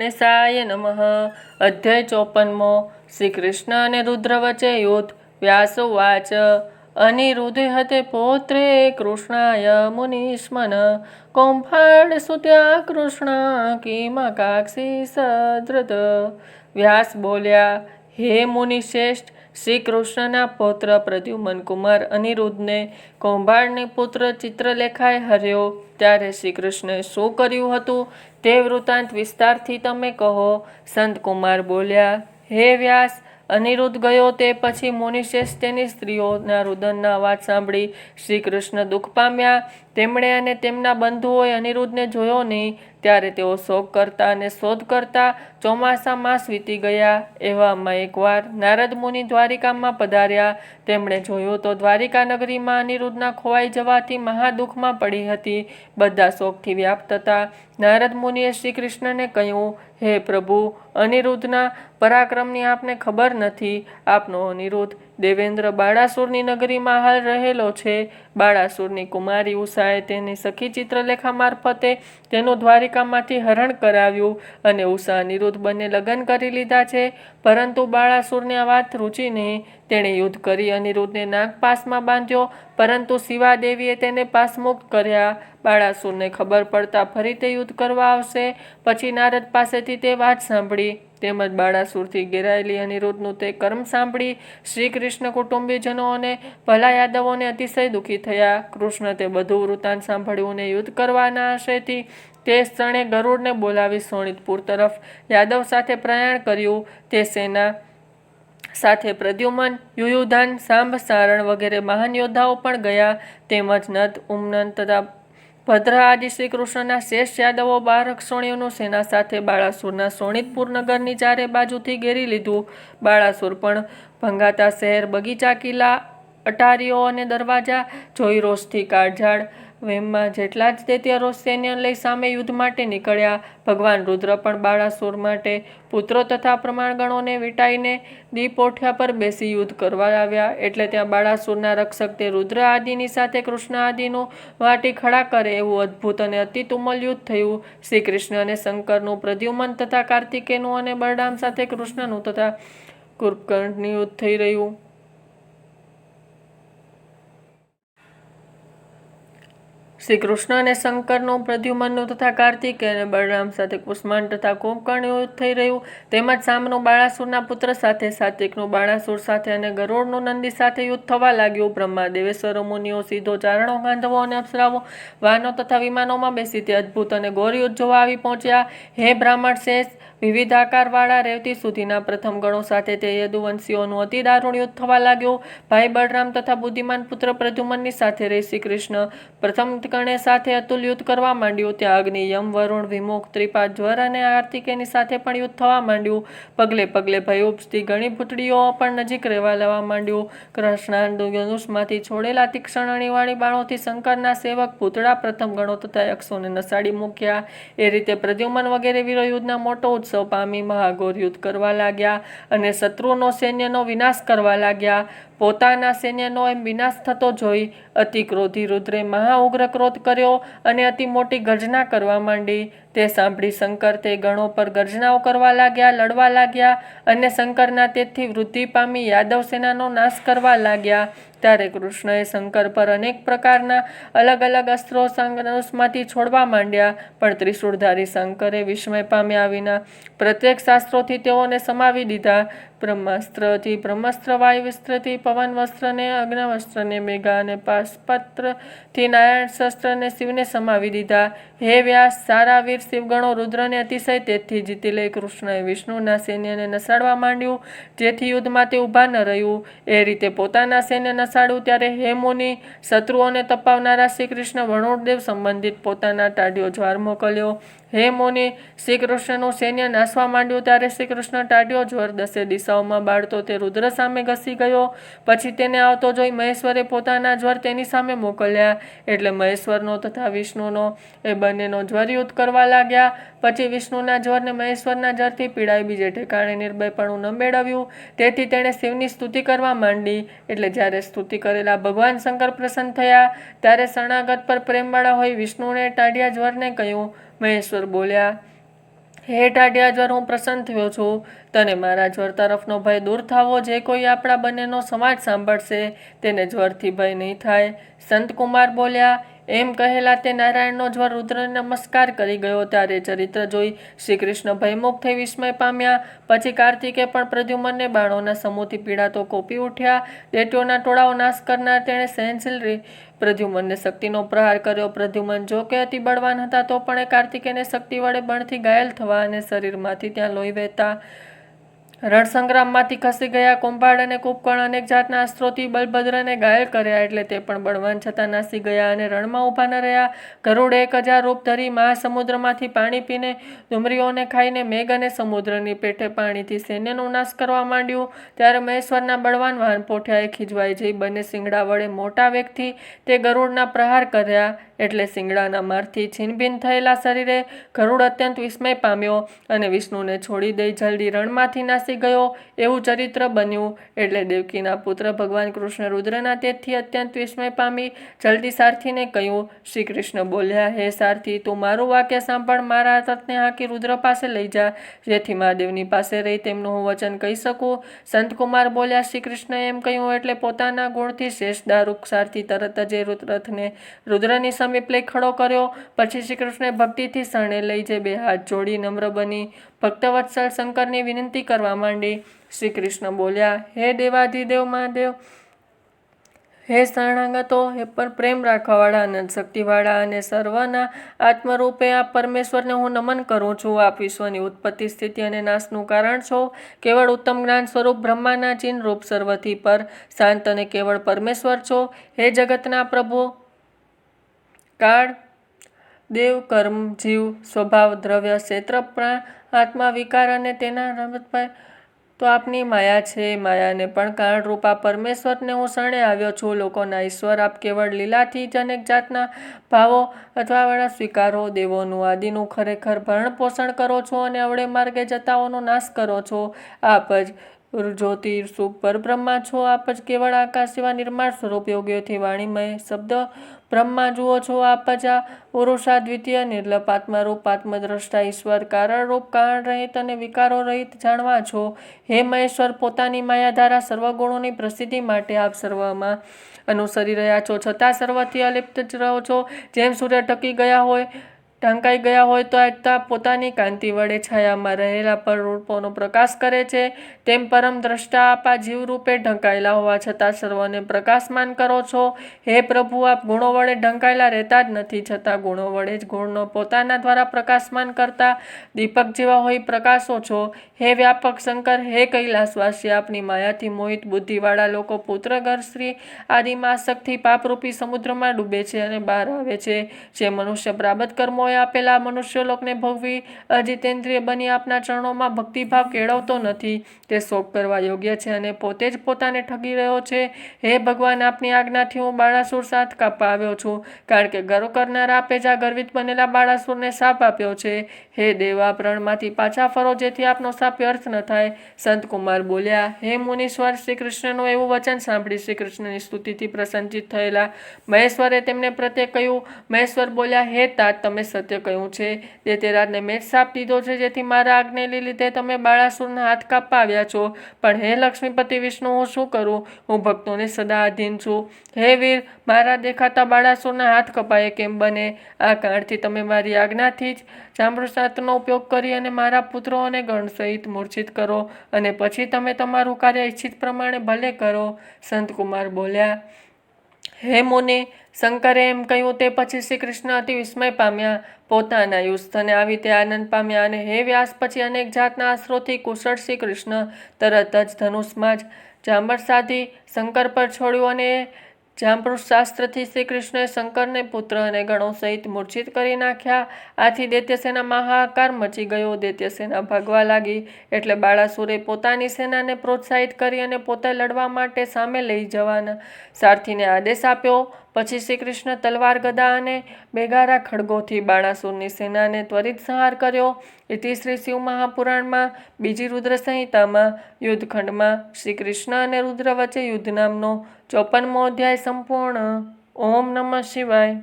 ગણેશાય નમઃ અધ્યાય ચોપનમો શ્રી કૃષ્ણ અને રુદ્ર વચ્ચે યુદ્ધ વ્યાસો વાચ અનિરુદ્ધે હતે પૌત્રે કૃષ્ણાય મુનિષ્મન કૌંભાડ સુત્યા કૃષ્ણ કિમકાક્ષી સદ્રત વ્યાસ બોલ્યા હે મુનિશ્રેષ્ઠ શ્રી કૃષ્ણના પૌત્ર પ્રદ્યુમન કુમાર અનિરુદ્ધને કૌંભાડને પુત્ર ચિત્રલેખાએ હર્યો, ત્યારે શ્રી કૃષ્ણે શું કર્યું હતું તે વૃત્તાંત વિસ્તારથી તમે કહો સંત કુમાર બોલ્યા, હે વ્યાસ અનિરુદ્ધ ગયો તે પછી મુનિશેષ તેની સ્ત્રીઓના રુદનના અવાજ સાંભળી શ્રી કૃષ્ણ દુઃખ પામ્યા. તેમણે અને તેમના બંધુઓએ અનિરુદ્ધને જોયો નહીં, ત્યારે તેઓ શોક કરતા અને શોધ કરતા ચોમાસા માસ વીતી ગયા. એવામાં એકવાર નારદ મુનિ દ્વારિકામાં પધાર્યા. તેમણે જોયું તો દ્વારિકા નગરીમાં અનિરુદ્ધના ખોવાઈ જવાથી મહાદુઃખમાં પડી હતી. બધા શોકથી વ્યાપ્ત હતા. નારદ મુનિએ શ્રી કૃષ્ણને કહ્યું હે પ્રભુ અનિરુદ્ધના પરાક્રમની આપને ખબર નથી. આપનો અનિરુદ્ધ દેવેન્દ્ર બાળાસુરની નગરીમાં હાલ રહેલો છે. બાળાસુરની કુમારી ઉષાએ તેની સખી ચિત્રલેખા મારફતે તેનું દ્વારિકામાંથી હરણ કરાવ્યું અને ઉષા અનિરુદ્ધ બંને લગ્ન કરી લીધા છે. પરંતુ બાળાસુરને આ વાત રૂચી નહીં તેણે યુદ્ધ કરી અનિરુદ્ધને નાગપાસમાં બાંધ્યો. પરંતુ શિવાદેવીએ તેને પાસમુક્ત કર્યા. બાળાસુરને ખબર પડતા ફરી તે યુદ્ધ કરવા આવશે. પછી નારદ પાસેથી તે વાત સાંભળી. તેમજ બાળાસુરથી ઘેરાયેલી અનિરુદ્ધનું તે કર્મ સાંભળી શ્રી કૃષ્ણ કુટુંબીજનો અને ભલા યાદવોને અતિશય દુઃખી થયા. કૃષ્ણ તે બધું વૃત્તાંત સાંભળ્યું અને યુદ્ધ કરવાના આશયથી તે ક્ષણે ગરુડને બોલાવી સોણિતપુર તરફ યાદવ સાથે પ્રયાણ કર્યું. તે સેના સાથે પ્રદ્યુમન, યુયુધાન, સાંભ, સારણ વગેરે મહાન યોદ્ધાઓ પણ ગયા. તેમજ નદ ઉમનન તથા ભદ્ર આદિ શ્રી કૃષ્ણના શેષ યાદવો બાર અક્ષોણીઓનું સેના સાથે બાળાસુરના સોણિતપુર નગરની ચારે બાજુથી ઘેરી લીધું બાળાસુર. પણ ભંગાતા શહેર, બગીચા, કિલ્લા, અટારીઓ અને દરવાજા જોઈ રોષથી કાળઝાળ વેમમાં જેટલા જ દૈત્યરો સૈન્ય લઈ સામે યુદ્ધ માટે નીકળ્યા, ભગવાન રુદ્ર પણ બાળાસુર માટે પુત્રો તથા પ્રમાણગણોને વીંટાઈને દીપોઠિયા પર બેસી યુદ્ધ કરવા આવ્યા. એટલે ત્યાં બાળાસુરના રક્ષક તે રુદ્ર આદિની સાથે કૃષ્ણ આદિનું વાટી ખડા કરે એવું અદ્ભુત અને અતિ તુમલ યુદ્ધ થયું. શ્રી કૃષ્ણ અને શંકરનું પ્રદ્યુમન તથા કાર્તિકેયનું અને બળરામ સાથે કૃષ્ણનું તથા કુર્કર્ણનું યુદ્ધ થઈ રહ્યું. શ્રી કૃષ્ણ અને શંકરનું પ્રદ્યુમનનું તથા કાર્તિક અને બળરામ સાથે કુષ્માંડ તથા કોંકણ યુદ્ધ થઈ રહ્યું. તેમજ સામનું બાળાસુરના પુત્ર સાથે, સાત્વિકનું બાળાસુર સાથે અને ગરુડનું નંદી સાથે યુદ્ધ થવા લાગ્યું. બ્રહ્મા દેવેશ્વરો મુનિઓ સીધો ચારણો ગાંધવો અને અપ્સરાઓ વાહનો તથા વિમાનોમાં બેસી તે અદ્ભુત અને ગોરયુદ્ધ જોવા આવી પહોંચ્યા. હે બ્રાહ્મણ શેષ, વિવિધ આકારવાળા રેવતી સુધીના પ્રથમ ગણો સાથે તે યદુવંશીઓનું અતિ દારૂણ યુદ્ધ થવા લાગ્યું. ભાઈ બળરામ તથા બુદ્ધિમાન પુત્ર પ્રદ્યુમનની સાથે રહી શ્રી કૃષ્ણ પ્રથમ ગણે સાથે અતુલ યુદ્ધ કરવા માંડ્યું. ત્યાં અગ્નિ, યમ, વરુણ, વિમુખ, ત્રિપાદ, જ્વર અને આર્તિકેની સાથે પણ યુદ્ધ થવા માંડ્યું. પગલે પગલે ભય ઉપજતી ઘણી પુતળીઓ પણ નજીક રહેવા લેવા માંડ્યું. કૃષ્ણ ધનુષમાંથી છોડેલા તીક્ષણ અણીવાળી બાણોથી શંકરના સેવક પૂતળા પ્રથમ ગણો તથા યક્ષોને નસાડી મૂક્યા. એ રીતે પ્રદ્યુમન વગેરે વીરો યુદ્ધના મોટો ઉત્સવ પામી મહાઘોર યુદ્ધ કરવા લાગ્યા અને શત્રુનો સૈન્યનો વિનાશ કરવા લાગ્યા. પોતાના સૈન્યનો એમ વિનાશ થતો જોઈ અતિ ક્રોધી રુદ્રે મહા ઉગ્ર ક્રોધ કર્યો અને અતિ મોટી ગર્જના કરવા માંડી. તે સાંભળી શંકર તે ગણો પર ગર્જનાઓ કરવા લાગ્યા, લડવા લાગ્યા અને શંકરના તેથી વૃદ્ધિ પામી યાદવ સેનાનો નાશ કરવા લાગ્યા. ત્યારે કૃષ્ણએ શંકર પર અનેક પ્રકારના અલગ અલગ અસ્ત્રો ધનુષમાંથી છોડવા માંડ્યા, પણ ત્રિશૂળધારી શંકરે વિસ્મય પામ્યા વિના પ્રત્યેક શાસ્ત્રોથી તેઓને સમાવી દીધા. બ્રહ્માસ્ત્રથી બ્રહ્માસ્ત્ર, વાયુવસ્ત્રથી પવન વસ્ત્રને અગ્નવસ્ત્રને મેઘા અને પાશપત્રથી નારાયણ શસ્ત્રને શિવને સમાવી દીધા. હે વ્યાસ, સારા વીર શિવગણો રુદ્રને અતિશય તેથી જીતી લઈ કૃષ્ણએ વિષ્ણુના સૈન્યને નસાડવા માંડ્યું. જેથી યુદ્ધમાં તે ઊભા ન રહ્યું. એ રીતે પોતાના સૈન્ય નસાડ્યું ત્યારે હે મુનિ, શત્રુઓને તપાવનારા શ્રી કૃષ્ણ વરુણદેવ સંબંધિત પોતાના ટાઢીઓ જ્વાર મોકલ્યો. હે મુનિ શ્રી કૃષ્ણનું સૈન્ય નાસવા માંડ્યું ત્યારે શ્રી કૃષ્ણ ટાઢ્યો જ્વર દસે દિશાઓમાં બાળતો તે રુદ્ર સામે ઘસી ગયો. પછી તેને આવતો જોઈ મહેશ્વરે પોતાના જ્વર તેની સામે મોકલ્યા. એટલે મહેશ્વરનો તથા વિષ્ણુનો એ બંનેનો જ્વર યુદ્ધ કરવા લાગ્યા. પછી વિષ્ણુના જ્વરને મહેશ્વરના જ્વરથી પીડાઈ બીજે ઠેકાણે નિર્ભયપણું ન મેળવ્યું તેથી તેણે શિવની સ્તુતિ કરવા માંડી. એટલે જ્યારે સ્તુતિ કરેલા ભગવાન શંકર પ્રસન્ન થયા, ત્યારે શરણાગત પર પ્રેમવાળા હોય વિષ્ણુને ટાઢિયા જ્વરને કહ્યું, મહેશ્વર બોલ્યા, હે ટાઢિયા જ્વર, હું પ્રસન્ન થયો છું. તને મારા જ્વર તરફનો ભય દૂર થવો. જે કોઈ આપણા બંનેનો સમાજ સાંભળશે, તેને જ્વરથી ભય નહીં થાય. સંતકુમાર બોલ્યા એમ કહેલા તે નારાયણનો જ્વર રુદ્રને નમસ્કાર કરી ગયો ત્યારે ચરિત્ર જોઈ શ્રી કૃષ્ણ ભયમુખ થઈ વિસ્મય પામ્યા. પછી કાર્તિકે પણ પ્રદ્યુમનને બાણોના સમૂહથી પીડાતો કોપી ઉઠ્યા. દેટીઓના ટોળાઓ નાશ કરનાર તેણે સહનશીલ પ્રદ્યુમનને શક્તિનો પ્રહાર કર્યો. પ્રદ્યુમન જો કે અતિ બળવાન હતા તો પણ એ કાર્તિકેને શક્તિ વડે બળથી ઘાયલ થવા અને શરીરમાંથી ત્યાં લોહી વહેતા રણસંગ્રામમાંથી ખસી ગયા કુંભાળ અને કુંભકર્ણ અનેક જાતના અસ્ત્રોથી બલભદ્રને ઘાયલ કર્યા એટલે તે પણ બળવાન છતાં નાસી ગયા અને રણમાં ઊભા ન રહ્યા. ગરુડ એક હજાર રૂપ ધરી મહાસમુદ્રમાંથી પાણી પીને ડુમરીઓને ખાઈને મેઘ અને સમુદ્રની પેઠે પાણીથી સૈન્યનો નાશ કરવા માંડ્યું. ત્યારે મહેશ્વરના બળવાન વાહન પોઠિયાએ ખીજવાઈ જઈ બંને શિંગડા વડે મોટા વેગથી તે ગરુડના પ્રહાર કર્યા. એટલે શિંગડાના મારથી છીનભીન થયેલા શરીરે ગરુડ અત્યંત વિસ્મય પામ્યો અને વિષ્ણુને છોડી દઈ જલ્દી રણમાંથી નાસી ગયો. એવું ચરિત્ર બન્યું એટલે દેવકીના પુત્ર ભગવાન કૃષ્ણ રુદ્રના તેથી અત્યંત વિસ્મય પામી. જલ્દી સારથીને કહ્યું શ્રી કૃષ્ણ બોલ્યા, હે સારથી, તું મારું વાક્ય સાંભળ, મારા રથને હાંકી રુદ્ર પાસે લઈ જા. જેથી મહાદેવની પાસે રહી તેમનું હું વચન કહી શકું. સંતકુમાર બોલ્યા શ્રી કૃષ્ણ એમ કહ્યું, એટલે પોતાના ગુણથી શેષ દારૂક સારથી તરત જ એ રથને, રુદ્રની સમીપ પ્લે ખડો કર્યો. પછી શ્રી કૃષ્ણે ભક્તિથી શરણે લઈ જઈ બે હાથ જોડી નમ્ર બની. ભક્તવત્સલ શંકરની વિનંતી કરવા માંડી. શ્રી કૃષ્ણ બોલ્યા, હે દેવાધિદેવ મહાદેવ, હે શરણાગતો, હે પર પ્રેમ રાખવાવાળા, અનંત શક્તિવાળા અને સર્વના આત્મરૂપે આ પરમેશ્વરને હું નમન કરું છું. આપ વિશ્વની ઉત્પત્તિ, સ્થિતિ અને નાશનું કારણ છો. કેવળ ઉત્તમ જ્ઞાન સ્વરૂપ બ્રહ્માના ચિહ્ન રૂપ સર્વથી પર શાંત અને કેવળ પરમેશ્વર છો. હે જગતના પ્રભુ કાળ, દેવ, કર્મ, જીવ, સ્વભાવ, દ્રવ્ય, ક્ષેત્ર, પ્રાણ, આત્મા, વિકાર અને તેના રમતભાઈ તો આપની માયા છે, માયાને પણ કારણરૂપ રૂપા પરમેશ્વરને હું શરણે આવ્યો છું. લોકોના ઈશ્વર, આપ કેવળ લીલાથી જ અનેક જાતના ભાવો અથવા વડા સ્વીકારો, દેવોનું, આદિનું ખરેખર ભરણ પોષણ કરો છો અને અવળે માર્ગે જતાઓનો નાશ કરો છો. આપ જ જ્યોતિ સુખ પરબ્રહ્મા છો. આપ જ કેવળ આકાશ જેવા નિર્માણ સ્વરૂપ યોગ્યથી વાણીમય શબ્દ બ્રહ્મા જુઓ છો આપજા પુરુષા દ્વિતીય નિર્લપ આત્મારૂપ આત્મદ્રષ્ટા ઈશ્વર, કારણ, રૂપ, કારણ રહિત અને વિકારો રહિત જાણવા છો. હે મહેશ્વર, પોતાની માયાધારા સર્વગુણોની પ્રસિદ્ધિ માટે આપ સર્વમાં અનુસરી રહ્યા છો. છતાં સર્વથી અલિપ્ત જ રહો છો. જેમ સૂર્ય ટકી ગયા હોય ઢંકાઈ ગયા હોય તો આજતા પોતાની કાંતિ વડે છાયામાં રહેલા પર રૂપોનો પ્રકાશ કરે છે. તેમ પરમ દ્રષ્ટા આપા જીવરૂપે ઢંકાયેલા હોવા છતાં સર્વને પ્રકાશમાન કરો છો. હે પ્રભુ, આપ ગુણો વડે ઢંકાયેલા રહેતા જ નથી છતાં ગુણો વડે જ ગુણનો પોતાના દ્વારા પ્રકાશમાન કરતા દીપક જેવા હોય પ્રકાશો છો. હે વ્યાપક શંકર, હે કૈલાસવાસી, આપની માયાથી મોહિત બુદ્ધિવાળા લોકો પુત્ર ઘર સ્ત્રી આદિમાં આસક્તિ પાપરૂપી સમુદ્રમાં ડૂબે છે અને બહાર આવે છે. જે મનુષ્ય પ્રાબત કર્મો કર્મોએ આપેલા મનુષ્યલોકને ભોગવી અજિતેન્દ્રિય બની આપના ચરણોમાં ભક્તિભાવ કેળવતો નથી. તે શોક કરવા યોગ્ય છે અને પોતે જ પોતાને ઠગી રહ્યો છે. હે ભગવાન, આપની આજ્ઞાથી હું બાળાસુર સાથ કાપવા આવ્યો છું, કારણ કે ગર્વ કરનાર આપે જ આ ગર્વિત બનેલા બાળાસુરને સાપ આપ્યો છે. હે દેવા પ્રણમાંથી પાછા ફરો, જેથી આપનો સાપ વ્યર્થ ન થાય. સંત કુમાર બોલ્યા, હે મુનીશ્વર શ્રી કૃષ્ણનું એવું વચન સાંભળી શ્રી કૃષ્ણની સ્તુતિથી પ્રસન્નચિત થયેલા મહેશ્વરે તેમને પ્રત્યે કહ્યું. મહેશ્વર બોલ્યા, હે તાત, તમે સત્ય કહ્યું છે. તે તેરાજને સાપ દીધો છે, જેથી મારા આજ્ઞાને લીધે તમે બાળાસુરના હાથ કાપવા આવ્યા છો. પણ હે લક્ષ્મીપતિ વિષ્ણુ, હું શું કરું? હું ભક્તોને સદા અધીન છું. હે વીર, મારા દેખાતા બાળાસુરના હાથ કપાય કેમ બને? આ કારણથી તમે મારી આજ્ઞાથી જ જાંબુસાતનો ઉપયોગ કરી અને મારા પુત્રો અને ગણ સહિત મૂર્છિત કરો અને પછી તમે તમારું કાર્ય ઈચ્છિત પ્રમાણે ભલે કરો. સંતકુમાર બોલ્યા હે મુનિ શંકરે એમ કહ્યું તે પછી શ્રી કૃષ્ણ અતિ વિસ્મય પામ્યા, પોતાના યુસ્થને આવી તે આનંદ પામ્યા અને હે વ્યાસ પછી અનેક જાતના આશરોથી કુશળ શ્રી કૃષ્ણ તરત જ ધનુષમાં જ જાંબર સાધી શંકર પર છોડ્યું અને જાંબૃત શાસ્ત્રથી શ્રી કૃષ્ણએ શંકરને પુત્ર અને ગણો સહિત મૂર્છિત કરી નાખ્યા. આથી દૈત્યસેના મહાકાર મચી ગયો. દૈત્યસેના ભાગવા લાગી એટલે બાળાસુરે પોતાની સેનાને પ્રોત્સાહિત કરી અને પોતે લડવા માટે સામે લઈ જવાના. સારથીને આદેશ આપ્યો પછી શ્રી કૃષ્ણ તલવાર, ગદા અને બેગારા ખડગોથી બાણાસુરની સેનાને ત્વરિત સંહાર કર્યો. એથી શ્રી શિવ મહાપુરાણમાં બીજી રુદ્ર સંહિતામાં યુદ્ધખંડમાં શ્રી કૃષ્ણ અને રુદ્ર વચ્ચે યુદ્ધ નામનો ચોપનમો અધ્યાય સંપૂર્ણ. ઓમ નમઃ શિવાય.